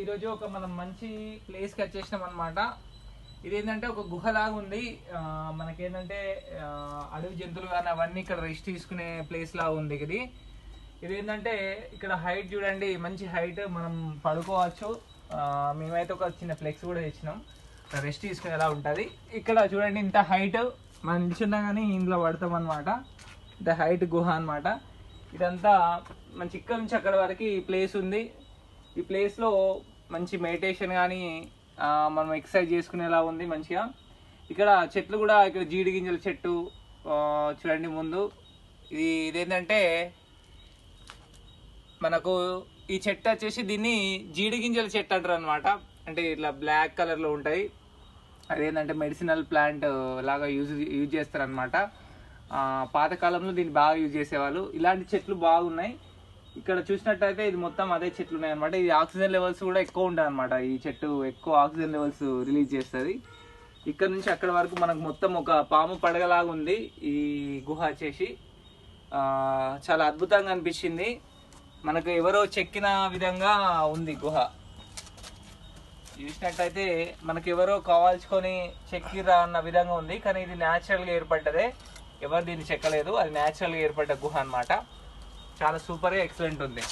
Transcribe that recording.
ఈరోజు ఒక మనం మంచి ప్లేస్కి వచ్చేసినాం అనమాట ఇది ఏంటంటే ఒక గుహలాగా ఉంది. మనకేంటంటే అడవి జంతువులు కానీ అవన్నీ ఇక్కడ రెస్ట్ తీసుకునే ప్లేస్ లాగా ఉంది ఇది. ఇది ఏంటంటే ఇక్కడ హైట్ చూడండి మంచి హైట్ మనం పడుకోవచ్చు. మేమైతే ఒక చిన్న ఫ్లెక్స్ కూడా తెచ్చినాం రెస్ట్ తీసుకునేలా ఉంటుంది. ఇక్కడ చూడండి ఇంత హైట్ మనం నిల్చున్నా కానీ ఇందులో పడతాం అనమాట ఇంత హైట్ గుహ అన్నమాట. ఇదంతా మంచి ఇక్కడ నుంచి అక్కడ వరకు ప్లేస్ ఉంది. ఈ ప్లేస్లో మంచి మెడిటేషన్ కానీ మనం ఎక్సర్సైజ్ చేసుకునేలా ఉంది మంచిగా. ఇక్కడ చెట్లు కూడా ఇక్కడ జీడి గింజల చెట్టు చూడండి ముందు. ఇది ఇదేంటంటే మనకు ఈ చెట్టు వచ్చేసి దీన్ని జీడి గింజల చెట్టు అంటారు అనమాట అంటే ఇట్లా బ్లాక్ కలర్లో ఉంటాయి. అదేంటంటే మెడిసినల్ ప్లాంట్ లాగా యూజ్ యూజ్ చేస్తారు అనమాట పాతకాలంలో దీన్ని బాగా యూజ్ చేసేవాళ్ళు. ఇలాంటి చెట్లు బాగున్నాయి. ఇక్కడ చూసినట్టయితే ఇది మొత్తం అదే చెట్లు ఉన్నాయి అనమాట ఇది ఆక్సిజన్ లెవెల్స్ కూడా ఎక్కువ ఉంటాయి అనమాట ఈ చెట్టు ఎక్కువ ఆక్సిజన్ లెవెల్స్ రిలీజ్ చేస్తుంది. ఇక్కడ నుంచి అక్కడ వరకు మనకు మొత్తం ఒక పాము పడగలాగా ఉంది. ఈ గుహ వచ్చేసి. చాలా అద్భుతంగా అనిపించింది. మనకు ఎవరో చెక్కిన విధంగా ఉంది గుహ. చూసినట్టయితే మనకి ఎవరో కావాల్చుకొని చెక్కిరా అన్న విధంగా ఉంది. కానీ ఇది న్యాచురల్గా ఏర్పడ్డదే. ఎవరు దీన్ని చెక్కలేదు. అది న్యాచురల్గా ఏర్పడ్డ గుహ అనమాట చాలా సూపర్గా ఎక్సలెంట్ ఉంది.